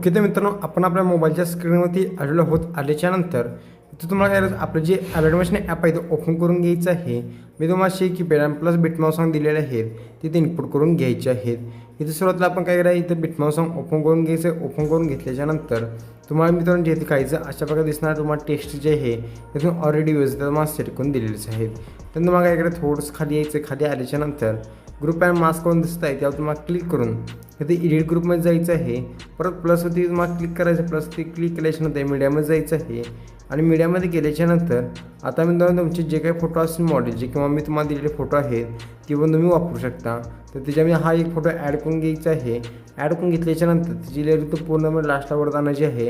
Okay तर मित्रांनो आपण आपल्या मोबाईलच्या स्क्रीनवरती आलेलो होत आल्याच्यानंतर इथं तुम्हाला काय आपलं जे ॲडमिशन ॲप आहे ते ओपन करून घ्यायचं आहे. मी तुम्हाला शे की आणि प्लस बिटमाऊ सॉंग दिलेले आहेत. तिथे इनपुट करून घ्यायचे आहेत. इथे सुरुवातीला आपण काय करायचं इथे बिटमाऊ सॉंग ओपन करून घ्यायचं ओपन करून घेतल्याच्यानंतर तुम्हाला मित्रांनो जे खायचं अशा प्रकारे दिसणार तुम्हाला टेस्ट जे आहे तिथून ऑलरेडी व्यवस्थित तुम्हाला सेट करून दिलेलेच आहेत. तर तुम्हाला काय करायचं थोडंसं खाली यायचं खाली आल्याच्यानंतर ग्रुप अँड मास्क करून दिसत आहे त्यावर तुम्हाला क्लिक करून इथे एडिट ग्रुपमध्ये जायचं आहे. परत प्लसवरती तुम्हाला क्लिक करायचं प्लस ते क्लिक केल्याच्यानंतर मीडियामध्ये जायचं आहे. आणि मीडियामध्ये गेल्याच्यानंतर आता मी तुम्हाला तुमचे जे काही फोटो असतील मॉडेल जे किंवा मी तुम्हाला दिलेले फोटो आहेत ती पण तुम्ही वापरू शकता. तर त्याच्यामध्ये हा एक फोटो ॲड करून घ्यायचा आहे. ॲड करून घेतल्याच्यानंतर त्याची लेअर तो पूर्ण लास्टला वर आणायची आहे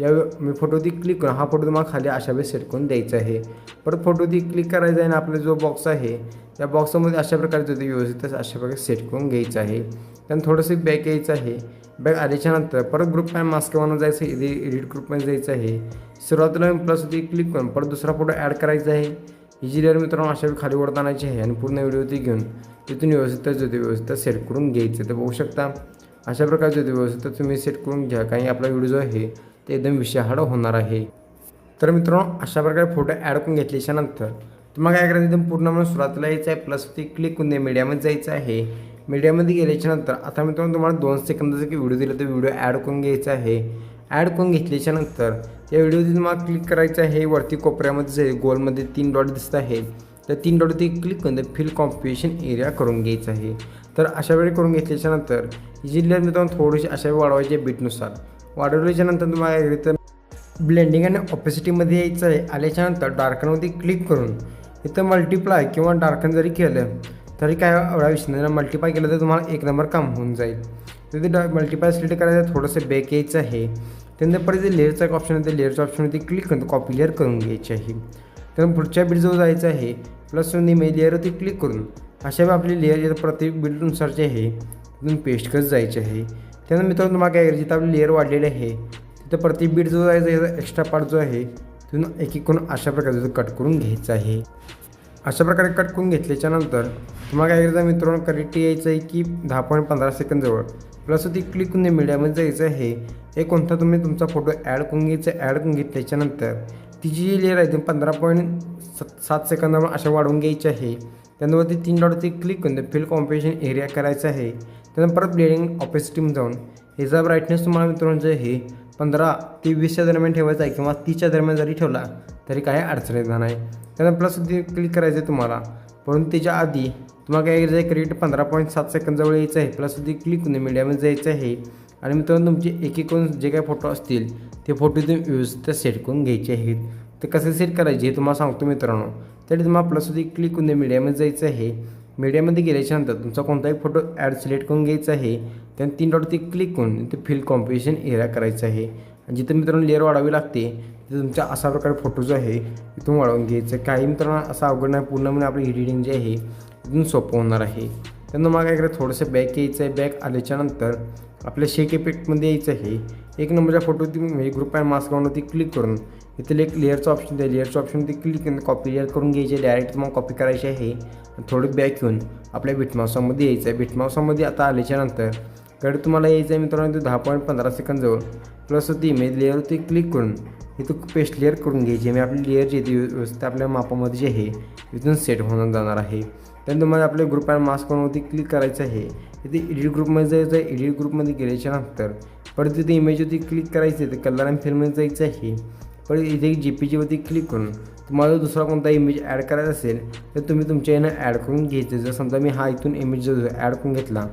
या मी फोटोवरती क्लिक करून हा फोटो तुम्हाला खाली अशा वेळेस सेट करून द्यायचा आहे. परत फोटोवरती क्लिक करायचा आहे आणि आपला जो बॉक्स आहे त्या बॉक्समध्ये अशा प्रकारे जो व्यवस्थित अशा प्रकारे सेट करून घ्यायचं आहे. त्यानंतर थोडंसं बॅक यायचं आहे. बॅग आल्याच्यानंतर परत ग्रुप पॅन मास्क बनवून जायचं आहे इडिट एडिट ग्रुपमध्ये जायचं आहे. सुरुवातीला प्लस होती क्लिक करून परत दुसरा फोटो ॲड करायचा आहे. ही जी लेअर मित्रांनो अशा वेळी खाली वर आणायची आहे आणि पूर्ण व्हिडिओ ती घेऊन तिथून व्यवस्थित होते व्यवस्थित सेट करून घ्यायचं तर बघू शकता अशा प्रकारचे होते व्यवस्थित तुम्ही सेट करून घ्या काही आपला व्हिडिओ जो आहे ते एकदम विषयाहाड होणार आहे. तर मित्रांनो अशा प्रकारे फोटो ॲड करून घेतल्याच्यानंतर तुम्हाला काय करायचं एकदम पूर्ण म्हणून सुरुवातीला यायचं आहे प्लस ते क्लिक करून मीडियामध्ये जायचं आहे. मीडियामध्ये गेल्याच्यानंतर आता मित्रांनो तुम्हाला दोन सेकंदाचा की व्हिडिओ दिला तर व्हिडिओ ॲड करून घ्यायचा आहे. ॲड करून घेतल्याच्यानंतर या व्हिडिओमध्ये तुम्हाला क्लिक करायचं आहे. वरती कोपऱ्यामध्ये जे गोलमध्ये तीन डॉट दिसत आहे. तर तीन डॉटवरती क्लिक करून फिल कॉम्पिटिशन एरिया करून घ्यायचं आहे. तर अशा वेळी करून घेतल्याच्यानंतर ही तुम्हाला मित्रांनो थोडीशी अशा वेळी वाढवायची आहे बीटनुसार वाढवल्याच्यानंतर तुम्हाला इथं ब्लेंडिंग आणि ऑपेसिटीमध्ये यायचं आहे. आल्याच्यानंतर डार्कनमध्ये क्लिक करून इथं मल्टिप्लाय किंवा डार्कन जरी केलं तरी काय एवढा विषय नाही. मल्टिप्लाय केलं तर तुम्हाला एक नंबर काम होऊन जाईल. तिथे डॉ मल्टिप्लाय सिलेक्ट करायचं थोडंसं बॅक यायचं आहे. त्यानंतर परत जे लेअरचं एक ऑप्शन आहे त्या लेअरच्या ऑप्शनवरती क्लिक करून कॉपी लेअर करून घ्यायची आहे. तर पुढच्या बीडजवळ जायचं आहे प्लस मे लेअरवरती क्लिक करून अशा वेळी आपली लेअर येतं प्रत्येक बीडनुसार जे आहे तिथून पेस्ट करत जायचे आहे. त्यानंतर मित्रांनो तुम्हाला काय करायचं जिथं आपली लेअर वाढलेली आहे. तिथं प्रत्येक बीड जो जायचा याचा एक्स्ट्रा पार्ट जो आहे तिथून एक एक करून अशा प्रकारे कट करून घ्यायचं आहे. अशा प्रकारे कट करून घेतल्याच्यानंतर तुम्हाला काय करायचं मित्रांनो करेक्ट यायचं आहे की दहा पॉईंट पंधरा सेकंदजवळ प्लस ती क्लिक करून मीडियामध्ये जायचं आहे. हे कोणता तुम्ही तुमचा फोटो ॲड करून घ्यायचा ॲड करून घेतल्याच्यानंतर तिची जी लेअर आहे ती पंधरा पॉईंट सत सात सेकंदावर अशा वाढवून घ्यायची आहे. त्यानंतर ती तीन डॉटवरती क्लिक करून फिल कॉम्पिटिशन एरिया करायचं आहे. त्यानंतर परत ब्लेडिंग ऑपेसिटीमध्ये जाऊन ह्याचा ब्राईटनेस तुम्हाला मित्रांनो जे आहे पंधरा ते वीसच्या दरम्यान ठेवायचा आहे किंवा तीसच्या दरम्यान जरी ठेवला तरी काही अडचण येणार नाही. त्यानंतर प्लस क्लिक करायचं आहे तुम्हाला. परंतु त्याच्या आधी तुम्हाला काय करायचं आहे क्रेडिट पंधरा पॉईंट सात सेकंदजवळ यायचं आहे. प्लस सुद्धा क्लिक करून मीडियामध्ये जायचं आहे. आणि मित्रांनो तुमचे एक एक जे काही फोटो असतील ते फोटो तुम्ही व्यवस्थित सेट करून घ्यायचे आहेत. ते कसे सेट करायचे हे तुम्हाला सांगतो मित्रांनो. त्यासाठी तुम्हाला प्लस सुद्धा क्लिक करून मीडियामध्ये जायचं आहे. मीडियामध्ये गेल्याच्यानंतर तुमचा कोणताही फोटो ॲड सिलेक्ट करून घ्यायचा आहे. त्यान तीन डॉटवरती क्लिक करून ते फिल कॉम्पिटिशन एरिया करायचं आहे. आणि जिथं मित्रांनो लेअर वाढावी लागते तिथे तुमच्या अशा प्रकारे फोटो जो आहे इथून वाढवून घ्यायचं काही मित्रांनो असा अवघड नाही पूर्णपणे आपली आपलं एडिटिंग जे आहे तिथून सोपं होणार आहे. त्यांना मग काय करायचं थोडंसं बॅक यायचं आहे. बॅक आल्याच्यानंतर आपल्या शेक इफेक्टमध्ये यायचं आहे. एक नंबरच्या फोटोवरती म्हणजे ग्रुप अँड मास्कवरती क्लिक करून इथे एक लेअरचं ऑप्शन द्या. लेअरचं ऑप्शनवरती क्लिक करून कॉपी लेअर करून घ्यायचे. डायरेक्ट तुम्हाला कॉपी करायची आहे. थोडं बॅक येऊन आपल्या बिटमावसामध्ये यायचं आहे. बिटमावसामध्ये आता आल्याच्यानंतर गाडी तुम्हाला यायचं आहे मित्रांनो ते दहा पॉईंट पंधरा सेकंदजवळ प्लस ती इमेज लेअरवरती क्लिक करून. इथं पेस्ट लेअर करून घ्यायची मी आपली लेअर जी ती व्यवस्थित आपल्या मापामध्ये जे आहे इथून सेट होऊन जाणार आहे. त्यानंतर तुम्हाला आपल्या ग्रुप अँड करून क्लिक करायचं आहे. इथे एडिट ग्रुपमध्ये जायचं आहे. एडिट ग्रुपमध्ये गेल्याच्यानंतर परत तिथे इमेजवरती क्लिक करायचं आहे. तर कलर अँड फिल्ममध्ये जायचं आहे. परत इथे जी पी जीवरती क्लिक करून तुम्हाला जर दुसरा कोणता इमेज ॲड करायचा असेल तर तुम्ही तुमच्या यानं ॲड करून घ्यायचं जर समजा मी हा इथून इमेज जो ॲड करून घेतला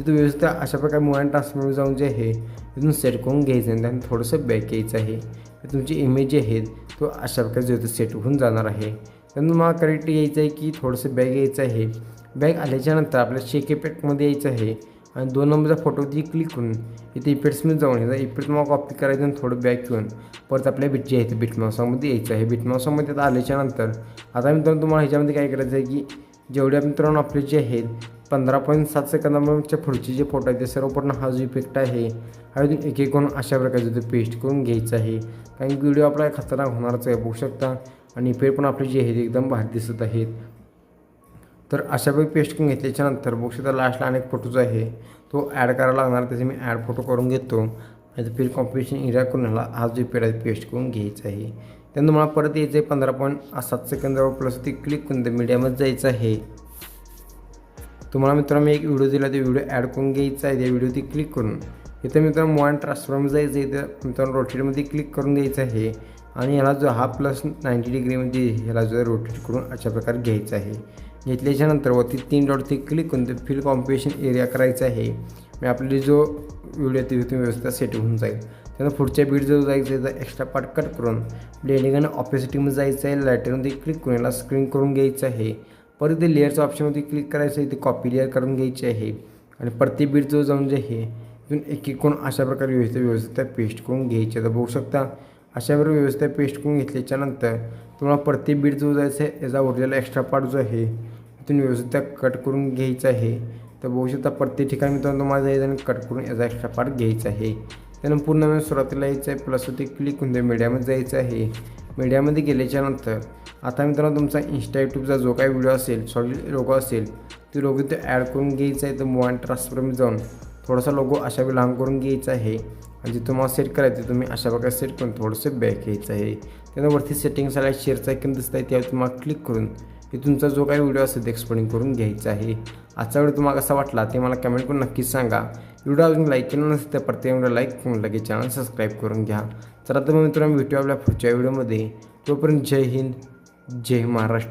तिथं व्यवस्थित अशा प्रकारे मूव अँड ट्रान्सफर जाऊन जे आहे तिथून सेट करून घ्यायचं आणि त्यानंतर थोडंसं बॅक यायचं आहे. तर तुमची इमेज जी आहेत तो अशा प्रकारे जो सेट होऊन जाणार आहे. त्यानंतर मला करेक्ट यायचं आहे की थोडंसं बॅग यायचं आहे. बॅग आल्याच्यानंतर आपल्या शेक इफेक्टमध्ये यायचं आहे. आणि दोन नंबरचा फोटोवरती क्लिक करून इथे इफेक्ट्समध्ये जाऊन ह्याचा इफेक्ट मला कॉपी करायचं आणि थोडं बॅक घेऊन परत आपल्या बिट जे आहे ते बिटमाउसामध्ये यायचं आहे. बिटमाउसामध्ये आता आल्याच्यानंतर आता मित्रांनो तुम्हाला ह्याच्यामध्ये काय करायचं आहे की जेवढ्या मित्रांनो आपले जे आहेत पंधरा पॉईंट सात सेकंदाच्या पुढचे जे फोटो आहेत ते सर्व पूर्ण हा जो इफेक्ट आहे हा एक एक करून अशा प्रकारचे ते पेस्ट करून घ्यायचं आहे. कारण की व्हिडिओ आपला खतरनाक होणारच आहे बघू शकता. आणि इफेक्ट पण आपले जे आहेत एकदम भारी दिसत आहेत. तर अशापैकी पेस्ट करून घेतल्याच्यानंतर बघू शकता लास्टला अनेक फोटोज आहे. तो ॲड करायला लागणार त्याचे मी ॲड फोटो करून घेतो. आणि फिर कॉम्पिटिशन इरा करून ह्याला हा जो इफेक्ट आहे पेस्ट करून घ्यायचा आहे. त्यानंतर मला परत यायचं आहे पंधरा पॉईंट सात सेकंदावर. प्लस ती क्लिक करून ते मीडियामध्ये जायचं आहे? तुम्हाला मित्रांनो मी एक व्हिडिओ दिला ते व्हिडिओ ॲड करून घ्यायचा आहे. त्या व्हिडिओ क्लिक करून. इथं मित्रांनो मोबाईल ट्रान्सफॉर्ममध्ये जायचं आहे. इथं मित्रांनो रोटेटमध्ये क्लिक करून घ्यायचं आहे. आणि ह्याला जो हा प्लस नाईंटी डिग्रीमध्ये ह्याला जो रोटेट करून अशा प्रकारे घ्यायचा आहे. घेतल्याच्यानंतर वरती तीन डॉटवरती क्लिक करून ते फिल कॉम्पिटिशन एरिया करायचा आहे. मी आपली जो व्हिडिओ ते तिथून व्यवस्थित सेट होऊन जाईल. त्यानंतर पुढच्या बीट जर जायचं आहे तर एक्स्ट्रा पार्ट कट करून ब्लेंडिंग आणि ऑपेसिटीमध्ये जायचं आहे लायटरमध्ये क्लिक करून याला स्क्रीन करून घ्यायचं आहे. परत ते लेअरचं ऑप्शनमध्ये क्लिक करायचं आहे ते कॉपी लेअर करून घ्यायची आहे. आणि प्रत्येक बीट जो जाऊन जे आहे तिथून एक एक करून अशा प्रकारे व्यवस्थित व्यवस्थित पेस्ट करून घ्यायचे. तर बघू शकता अशा प्रकारे व्यवस्थित पेस्ट करून घेतल्याच्यानंतर तुम्हाला प्रत्येक बीट जो जायचं आहे याचा उरलेला एक्स्ट्रा पार्ट जो आहे तिथून व्यवस्थित कट करून घ्यायचा आहे. तर बघू शकता प्रत्येक ठिकाणी मित्रांनो तुम्हाला जायचं आणि कट करून याचा एक्स्ट्रा पार्ट घ्यायचा आहे. त्यानंतर पूर्ण वेळ सुरुवातीला यायचं आहे प्लस ते क्लिक होऊन ते मीडियामध्ये जायचं आहे. मीडियामध्ये गेल्याच्यानंतर आता मित्रांनो तुमचा इन्स्टा यूट्यूबचा जो काही व्हिडिओ असेल सॉरी लोगो असेल ते लोगो ते ॲड करून घ्यायचं आहे. तर मोबाईल ट्रान्सफरमध्ये जाऊन थोडासा लोगो अशा वेळी लहान करून घ्यायचा आहे. आणि जे तुम्हाला सेट करायचं तुम्ही अशा प्रकारे सेट करून थोडंसं बॅक घ्यायचं आहे. त्यानंतर वरती सेटिंग्स आल्या शेअरचा ऐकून दिसत आहे त्यावर तुम्हाला क्लिक करून की तुमचा जो काही व्हिडिओ असेल ते एक्सप्लेन करून घ्यायचा आहे. आजचा व्हिडिओ तुम्हाला कसा वाटला ते मला कमेंट करून नक्कीच सांगा. व्हिडिओ अजून लाईक केला नसेल तर प्रत्येक व्हिडिओ लाईक करून लगेच चॅनल सबस्क्राईब करून घ्या. तर आता मग मित्रांनो भेटू आपल्या पुढच्या व्हिडिओमध्ये तोपर्यंत जय हिंद जय महाराष्ट्र.